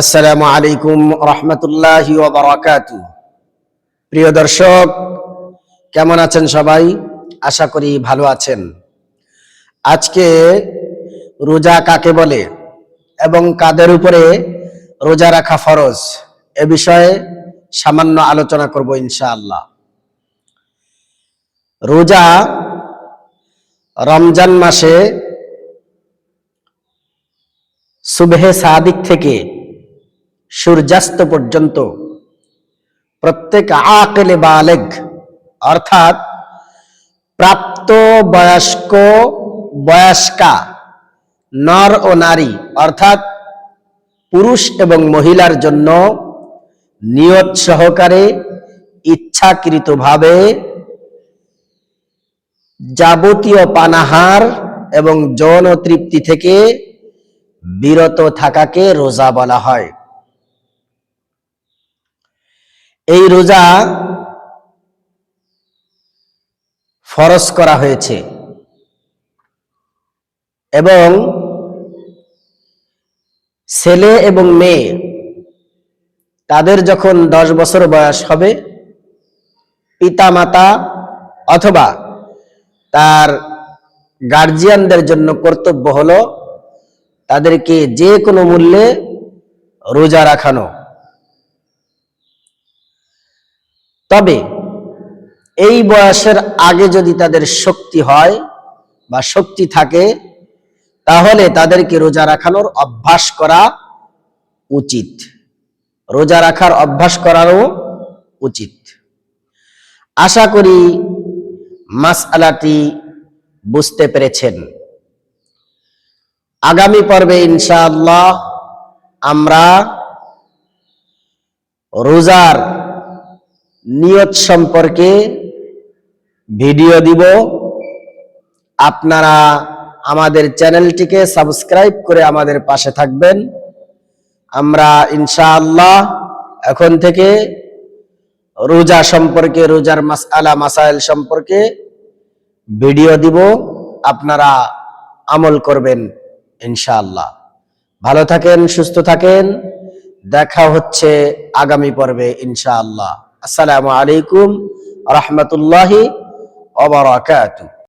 আসসালামু আলাইকুম রহমতুল্লাহ প্রিয় দর্শক, কেমন আছেন সবাই? আশা করি ভালো আছেন। আজকে রোজা কাকে বলে এবং কাদের উপরে রোজা রাখা ফরজ এ বিষয়ে সামান্য আলোচনা করব ইনশাআল্লাহ। রোজা রমজান মাসে সুবহে সাদিক থেকে সূর্যাস্ত পর্যন্ত প্রত্যেক আকেলে বালেগ, অর্থাৎ প্রাপ্ত বয়স্ক, বয়স্কা, নর ও নারী, অর্থাৎ পুরুষ এবং মহিলার জন্য নিয়ত সহকারে ইচ্ছাকৃতভাবে যাবতীয় পানাহার এবং যৌন তৃপ্তি থেকে বিরত থাকাকে রোজা বলা হয়। এই রোজা ফরজ করা হয়েছে। এবং ছেলে এবং মেয়ে তাদের যখন দশ বছর বয়স হবে পিতা মাতা অথবা তার গার্জিয়ানদের জন্য কর্তব্য হলো তাদেরকে যে কোনো মূল্যে রোজা রাখানো। তবে এই বয়সের আগে যদি তাদের শক্তি হয় বা শক্তি থাকে, তাহলে তাদেরকে রোজা রাখানোর অভ্যাস করা উচিত। রোজা রাখার অভ্যাস করারও উচিত। আশা করি মাসআলাটি বুঝতে পেরেছেন। আগামী পর্বে ইনশাআল্লাহ আমরা রোজার নিয়ত সম্পর্কে ভিডিও দিব। আপনারা আমাদের চ্যানেলটিকে সাবস্ক্রাইব করে আমাদের পাশে থাকবেন। আমরা ইনশাআল্লাহ এখন থেকে রোজা সম্পর্কে, রোজার মাসআলা, মাসাইল সম্পর্কে ভিডিও দিব। আপনারা আমল করবেন। ইনশাআল্লাহ। ভালো থাকেন সুস্থ থাকেন। দেখা হচ্ছে আগামী পর্বে ইনশাআল্লাহ। আসসালামু আলাইকুম রহমতুল্লাহি ওবরাকাতুহ